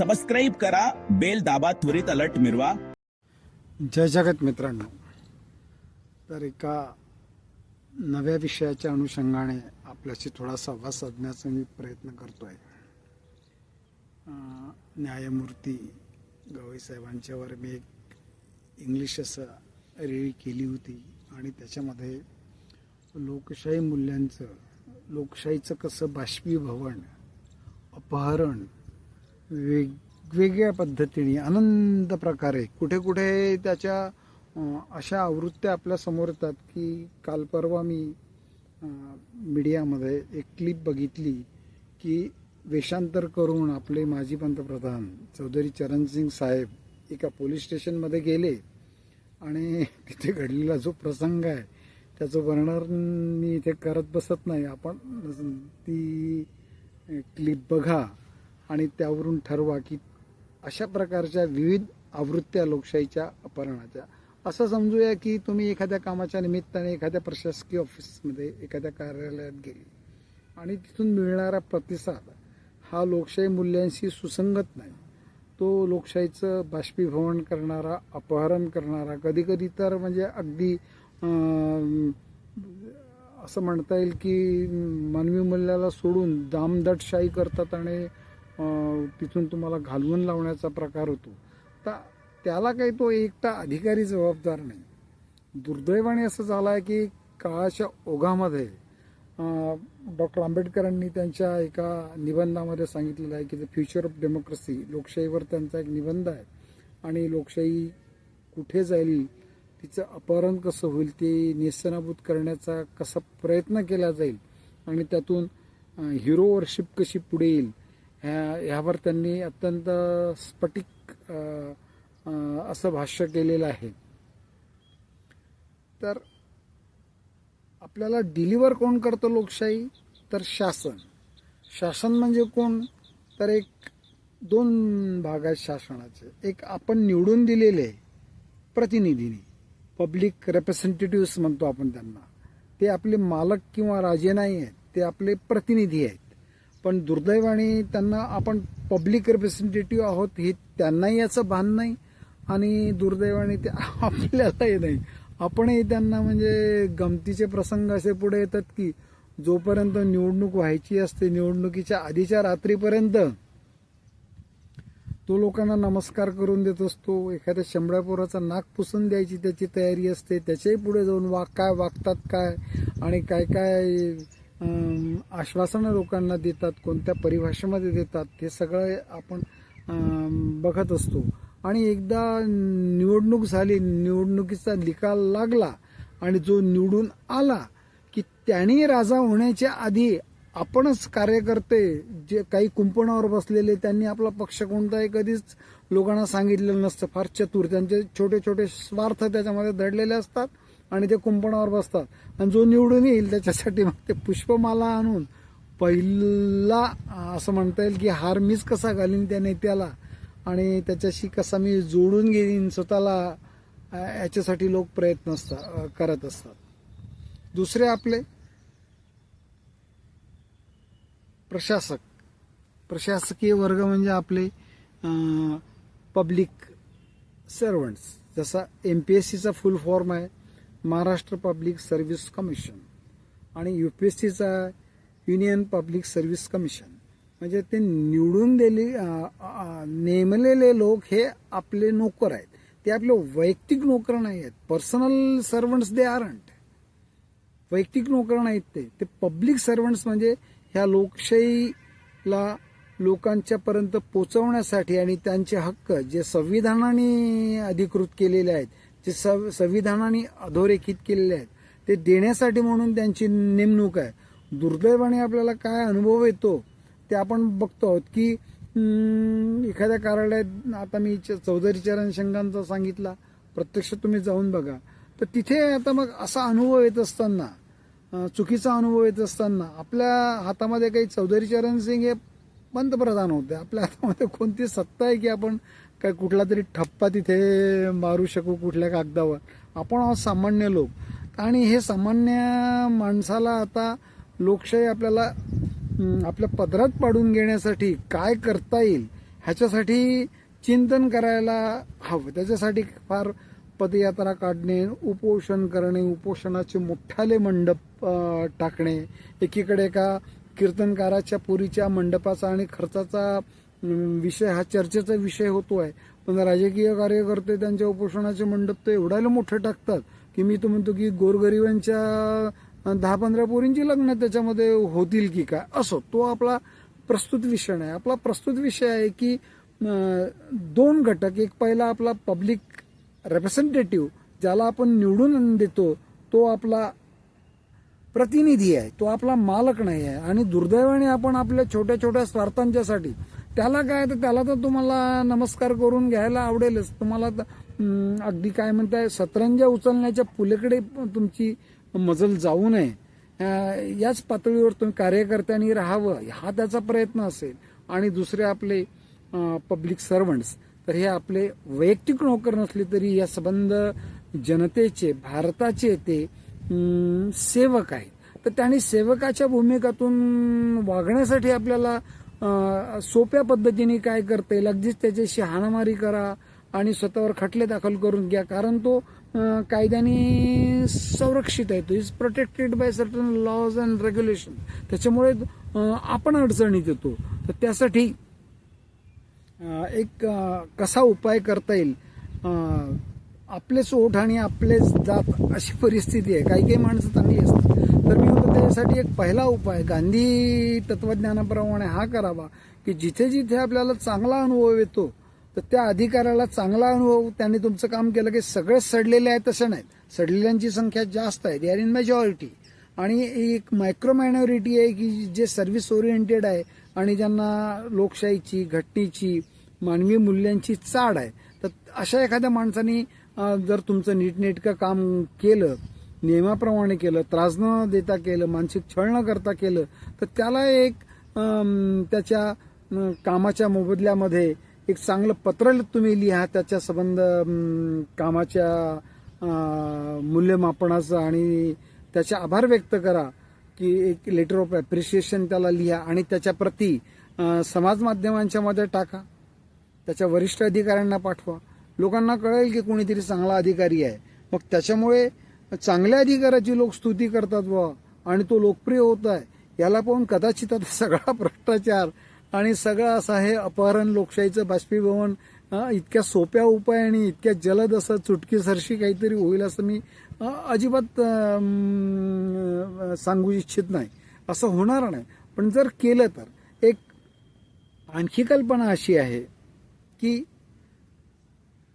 Subscribe करा bell दाबा त्वरित अलर्ट मिळवा जय जगत मित्रांनो. तर एका नव्या विषयाच्या अनुषंगाने आपल्याशी थोडा संवाद साधण्याचा मी प्रयत्न करतो आहे न्यायमूर्ती गवई साहेबांच्यावर मी एक इंग्लिश असं रेळी केली होती आणि त्याच्यामध्ये लोकशाही मूल्यांचं लोकशाहीचं कसं बाष्पीभवन अपहरण वेगवेगळ्या पद्धतीने आनंद प्रकारे कुठे कुठे त्याच्या अशा आवृत्त्या आपल्यासमोर येतात की काल परवा मी मीडियामध्ये एक क्लिप बघितली की वेषांतर करून आपले माजी पंतप्रधान चौधरी चरणसिंग साहेब एका पोलीस स्टेशनमध्ये गेले आणि तिथे घडलेला जो प्रसंग आहे त्याचं वर्णन मी इथे करत बसत नाही. आपण ती क्लिप बघा. आणि त्यावरून ठरवा की अशा प्रकारच्या विविध आवृत्त्या लोकशाहीच्या अपहरणाच्या. असं समजूया की तुम्ही एखाद्या कामाच्या निमित्ताने एखाद्या प्रशासकीय ऑफिसमध्ये एखाद्या कार्यालयात गेली आणि तिथून मिळणारा प्रतिसाद हा लोकशाही मूल्यांशी सुसंगत नाही. तो लोकशाहीचं बाष्पीभवन करणारा अपहरण करणारा कधीकधी तर म्हणजे अगदी असं म्हणता येईल की मानवी मूल्याला सोडून दामदटशाही करतात आणि तिथून तुम्हाला घालवून लावण्याचा प्रकार होतो. तर त्याला काही तो एकटा अधिकारी जबाबदार नाही. दुर्दैवाने असं झालं आहे की काळाच्या ओघामध्ये डॉक्टर आंबेडकरांनी त्यांच्या एका निबंधामध्ये सांगितलेलं आहे की द फ्युचर ऑफ डेमोक्रेसी लोकशाहीवर त्यांचा एक निबंध आहे. आणि लोकशाही कुठे जाईल तिचं अपहरण कसं होईल ते निस्सनाभूत करण्याचा कसा प्रयत्न केला जाईल आणि त्यातून हिरो वर्शिप कशी पुढे येईल ह्या ह्यावर त्यांनी अत्यंत स्फटिक असं भाष्य केलेलं आहे. तर आपल्याला डिलिव्हर कोण करतं लोकशाही? तर शासन. शासन म्हणजे कोण? तर एक दोन भाग आहेत शासनाचे. एक आपण निवडून दिलेले प्रतिनिधीनी. पब्लिक रेप्रेझेंटेटिव्ह म्हणतो आपण त्यांना. ते आपले मालक किंवा राजे नाही आहेत. ते आपले प्रतिनिधी आहेत. पण दुर्दैवाने त्यांना आपण पब्लिक रिप्रेझेंटेटिव्ह आहोत हे त्यांनाही याचं भान नाही आणि दुर्दैवाने ते आपल्यालाही नाही. आपणही त्यांना म्हणजे गमतीचे प्रसंग असे पुढे येतात की जोपर्यंत निवडणूक व्हायची असते निवडणुकीच्या आधीच्या रात्रीपर्यंत तो लोकांना नमस्कार करून देत असतो एखाद्या शंभऱ्या पोराचा नाक पुसून द्यायची त्याची तयारी असते त्याच्याही पुढे जाऊन वाग काय वागतात काय आणि काय काय आश्वासनं लोकांना देतात कोणत्या परिभाषेमध्ये देतात हे सगळं आपण बघत असतो. आणि एकदा निवडणूक झाली निवडणुकीचा निकाल लागला आणि जो निवडून आला की त्याने राजा होण्याच्या आधी आपणच कार्यकर्ते जे काही कुंपणावर बसलेले त्यांनी आपला पक्ष कोणता कधीच लोकांना सांगितलेलं नसतं. फार चतुर त्यांचे छोटे छोटे स्वार्थ त्याच्यामध्ये दडलेले असतात. आणि ते कुंपणावर बसतात. आणि जो निवडून येईल त्याच्यासाठी मग ते पुष्पमाला आणून पहिला असं म्हणता येईल की हार मीच कसा घालीन त्या नेत्याला आणि त्याच्याशी कसा मी जोडून घेईन स्वतःला याच्यासाठी लोक प्रयत्न असतात करत असतात. दुसरे आपले प्रशासक. प्रशासकीय वर्ग म्हणजे आपले पब्लिक सर्वंट्स जसा एम पी एस सीचा फुल फॉर्म आहे महाराष्ट्र पब्लिक सर्व्हिस कमिशन आणि यू पी एस सीचा युनियन पब्लिक सर्व्हिस कमिशन म्हणजे ते निवडून दिले नेमलेले लोक हे आपले नोकर आहेत. ते आपले वैयक्तिक नोकर नाही आहेत. पर्सनल सर्वंट्स दे आरंट वैयक्तिक नोकर नाहीत ते. ते पब्लिक सर्वंट्स म्हणजे ह्या लोकशाहीला लोकांच्या पर्यंत पोचवण्यासाठी आणि त्यांचे हक्क जे संविधानाने अधिकृत केलेले आहेत जे सं- संविधानाने अधोरेखित केलेले आहेत ते देण्यासाठी म्हणून त्यांची नेमणूक आहे. दुर्दैवाने आपल्याला काय अनुभव येतो ते आपण बघतो आहोत की एखाद्या कार्यालयात आता मी च- चौधरी चरण शंगांचा सांगितला प्रत्यक्ष तुम्ही जाऊन बघा. तर तिथे आता मग असा अनुभव येत असताना चुकीचा अनुभव येत असताना आपल्या हातामध्ये काही चौधरी चरण सिंग हे पंतप्रधान होते. आपल्या हातामध्ये कोणती सत्ता आहे की आपण काय कुठला तरी ठप्पा तिथे मारू शकू कुठल्या कागदावर. आपण आहोत सामान्य लोक. आणि हे सामान्य माणसाला आता लोकशाही आपल्याला आपल्या पदरात पाडून घेण्यासाठी काय करता येईल ह्याच्यासाठी चिंतन करायला हवं. त्याच्यासाठी फार पदयात्रा काढणे उपोषण करणे उपोषणाचे मोठाले मंडप टाकणे. एकीकडे एका कीर्तनकाराच्या पुरीच्या मंडपाचा आणि खर्चाचा विषय हा चर्चेचा विषय होतो आहे पण राजकीय कार्यकर्ते त्यांच्या उपोषणाचे मंडप तर एवढ्याला मोठे टाकतात की मी तो म्हणतो की गोरगरिबांच्या दहा पंधरा पोरींची लग्न त्याच्यामध्ये होतील की काय? असो तो आपला प्रस्तुत विषय नाही. आपला प्रस्तुत विषय आहे की दोन घटक. एक पहिला आपला पब्लिक रेप्रेझेंटेटिव्ह ज्याला आपण निवडून देतो तो आपला प्रतिनिधी आहे. तो आपला मालक नाही आहे. आणि दुर्दैवाने आपण आपल्या छोट्या छोट्या स्वार्थांच्यासाठी त्याला काय तर त्याला तर तुम्हाला नमस्कार करून घ्यायला आवडेलच. तुम्हाला तर, अगदी काय म्हणताय सतरंजा उचलण्याच्या पुलेकडे तुमची मजल जाऊ नये. याच पातळीवर तुम्ही कार्यकर्त्यांनी राहावं हा त्याचा प्रयत्न असेल. आणि दुसरे आपले पब्लिक सर्वंट्स तर हे आपले वैयक्तिक नोकर नसले तरी या संबंध जनतेचे भारताचे ते सेवक आहेत. तर त्यांनी सेवकाच्या भूमिकातून वागण्यासाठी आपल्याला सोप्या पद्धतीने काय करता येईल? अगदीच त्याच्याशी हाणामारी करा आणि स्वतःवर खटले दाखल करून घ्या. कारण तो कायद्याने संरक्षित आहे. तो is protected by certain laws and regulation त्याच्यामुळे आपण अडचणीत येतो. तर त्यासाठी एक कसा उपाय करता येईल? आपलेच ओठ आणि आपलेच जात अशी परिस्थिती आहे. काही काही माणसं चांगली असतात. त्यासाठी एक पहिला उपाय गांधी तत्वज्ञानाप्रमाणे हा करावा की जिथे जिथे आपल्याला चांगला अनुभव येतो तर त्या अधिकाऱ्याला चांगला अनुभव त्यांनी तुमचं काम केलं की सगळे सडलेले आहेत तसं नाहीत सडलेल्यांची संख्या जास्त आहे. दे आर इन मेजॉरिटी आणि एक मायक्रो मायनॉरिटी आहे की जे सर्व्हिस ओरिएंटेड आहे आणि ज्यांना लोकशाहीची घटनेची मानवी मूल्यांची चाड आहे. तर अशा एखाद्या माणसाने जर तुमचं नीटनेटकं काम केलं नियमाप्रमाणे केलं त्रास न देता केलं मानसिक छळ न करता केलं तर त्याला एक त्याच्या कामाच्या मोबदल्यामध्ये एक चांगलं पत्र तुम्ही लिहा त्याच्या संबंध कामाच्या मूल्यमापनाचं आणि त्याचे आभार व्यक्त करा की एक लेटर ऑफ अप्रिशिएशन त्याला लिहा आणि त्याच्या प्रती समाज माध्यमांच्या मध्ये टाका. त्याच्या वरिष्ठ अधिकाऱ्यांना पाठवा. लोकांना कळेल की कोणीतरी चांगला अधिकारी आहे. मग त्याच्यामुळे चांगल्या अधिकाराची लोक स्तुती करतात बुवा. आणि तो लोकप्रिय होत आहे. याला पाहून कदाचित आता सगळा भ्रष्टाचार आणि सगळं असं हे अपहरण लोकशाहीचं बाष्पीभवन इतक्या सोप्या उपायाने इतक्या जलद असं चुटकीसरशी काहीतरी होईल असं मी अजिबात सांगू इच्छित नाही. असं होणार नाही. पण जर केलं तर एक आणखी कल्पना अशी आहे की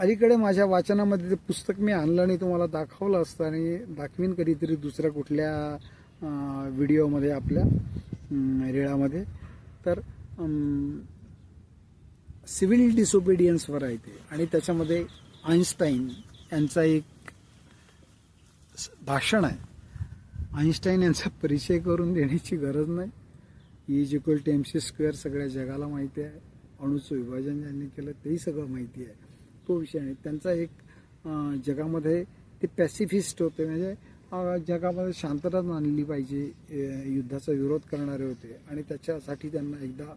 अलीकडे माझ्या वाचनामध्ये ते पुस्तक मी आणलं आणि तुम्हाला दाखवलं असतं आणि दाखवीन कधीतरी दुसऱ्या कुठल्या व्हिडिओमध्ये आपल्या रेळामध्ये. तर सिव्हिल डिसोबिडियन्सवर आहे ते आणि त्याच्यामध्ये आईन्स्टाईन यांचा एक भाषण आहे. आईन्स्टाईन यांचा परिचय करून देण्याची गरज नाही. Is equal to M C square सगळ्या जगाला माहिती आहे. अणूचं विभाजन ज्यांनी केलं तेही सगळं माहिती आहे. विषय नाही त्यांचा एक जगामध्ये ते पॅसिफिस्ट होते. म्हणजे जगामध्ये शांतता आणली पाहिजे युद्धाचा विरोध करणारे होते. आणि त्याच्यासाठी त्यांना एकदा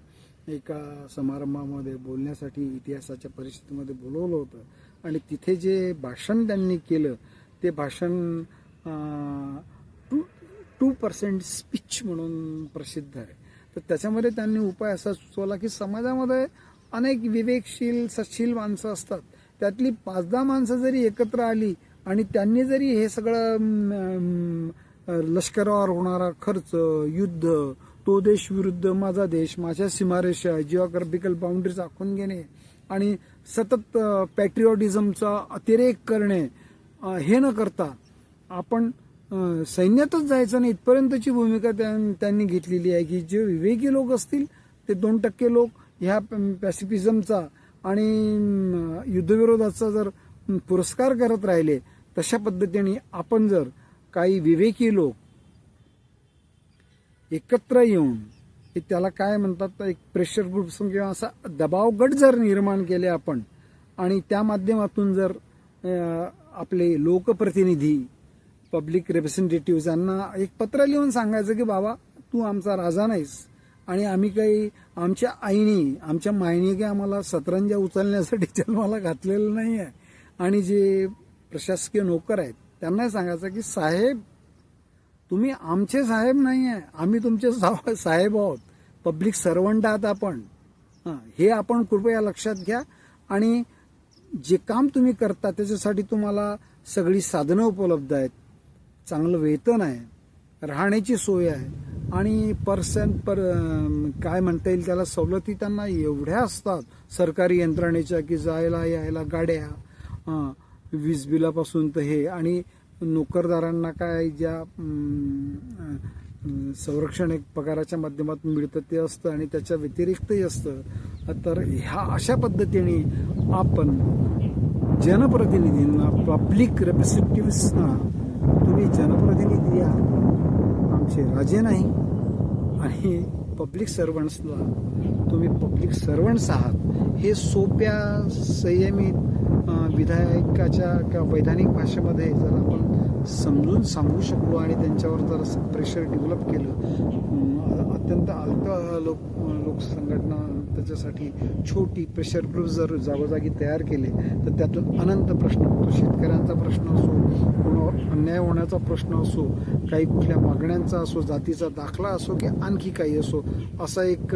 एका समारंभामध्ये बोलण्यासाठी इतिहासाच्या परिस्थितीमध्ये बोलवलं होतं. आणि तिथे जे भाषण त्यांनी केलं ते भाषण टू टू पर्सेंट स्पीच म्हणून प्रसिद्ध आहे. तर त्याच्यामध्ये त्यांनी उपाय असा सुचवला की समाजामध्ये अनेक विवेकशील सशील माणसं असतात. त्यातली पाच दहा माणसं जरी एकत्र आली आणि त्यांनी जरी हे सगळं लष्करावर होणारा खर्च युद्ध तो देश विरुद्ध माझा देश माझ्या सीमारेषा जिओग्राफिकल बाउंड्रीज आखून घेणे आणि सतत पॅट्रिओटिझमचा अतिरेक करणे हे न करता आपण सैन्यातच जायचं नाही इथपर्यंतची भूमिका त्यां- त्यांनी घेतलेली आहे की जे विवेकी लोक असतील ते दोन टक्के लोक ह्या पॅसिफिझमचा आणि युद्धविरोधाचा जर पुरस्कार करत राहिले तशा पद्धतीने आपण जर काही विवेकी लोक एकत्र येऊन की त्याला काय म्हणतात एक प्रेशर ग्रुप किंवा असा दबाव गट जर निर्माण केले आपण आणि त्या माध्यमातून जर आपले लोकप्रतिनिधी पब्लिक रिप्रेझेंटेटिव्ह यांना एक पत्र लिहून सांगायचं की बाबा तू आमचा राजा नाहीस. आणि आम्ही काही आमच्या आईनी आमच्या मायनी काही आम्हाला सतरंजा उचलण्यासाठी जन्माला घातलेलं नाही आहे आणि जे प्रशासकीय नोकर आहेत त्यांना सांगायचं की साहेब तुम्ही आमचे साहेब नाही आहे आम्ही तुमचे साहेब आहोत. पब्लिक सर्वंट आहात आपण. हे आपण कृपया लक्षात घ्या. आणि जे काम तुम्ही करता त्याच्यासाठी तुम्हाला सगळी साधनं उपलब्ध आहेत. चांगलं वेतन आहे. राहण्याची सोय आहे. आणि पर्सन पर काय म्हणता येईल त्याला सवलती त्यांना एवढ्या असतात. सरकारी यंत्रणेच्या की जायला यायला गाड्या वीज बिलापासून तर हे. आणि नोकरदारांना काय ज्या संरक्षण एक पगाराच्या माध्यमातून मिळतं ते असतं आणि त्याच्या व्यतिरिक्तही असतं. तर ह्या अशा पद्धतीने आपण जनप्रतिनिधींना पब्लिक रेप्रेझेंटेटिव्हना तुम्ही जनप्रतिनिधी आहात आमचे राजे नाही. आणि पब्लिक सर्वंट्सला तुम्ही पब्लिक सर्वंट्स आहात. हे सोप्या संयमित विधायकाच्या किंवा वैधानिक भाषेमध्ये जर आपण समजून सांगू शकलो आणि त्यांच्यावर जर प्रेशर डेव्हलप केलं अत्यंत अल्प लोक लोकसंघटना त्याच्यासाठी छोटी प्रेशर ग्रुप जर जागोजागी तयार केले तर त्यातून अनंत प्रश्न तो शेतकऱ्यांचा प्रश्न असो कोणावर अन्याय होण्याचा प्रश्न असो काही कुठल्या मागण्यांचा असो जातीचा दाखला असो की आणखी काही असो असा एक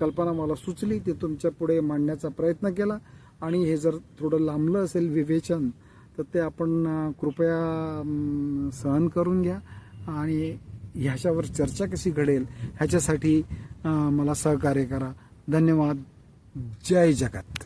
कल्पना मला सुचली. ते तुमच्यापुढे मांडण्याचा प्रयत्न केला. आणि हे जर थोडं लांबलं असेल विवेचन तर ते आपण कृपया सहन करून घ्या. आणि ह्याच्यावर चर्चा कशी घडेल ह्याच्यासाठी मला सहकार्य करा. धन्यवाद. जय जगत.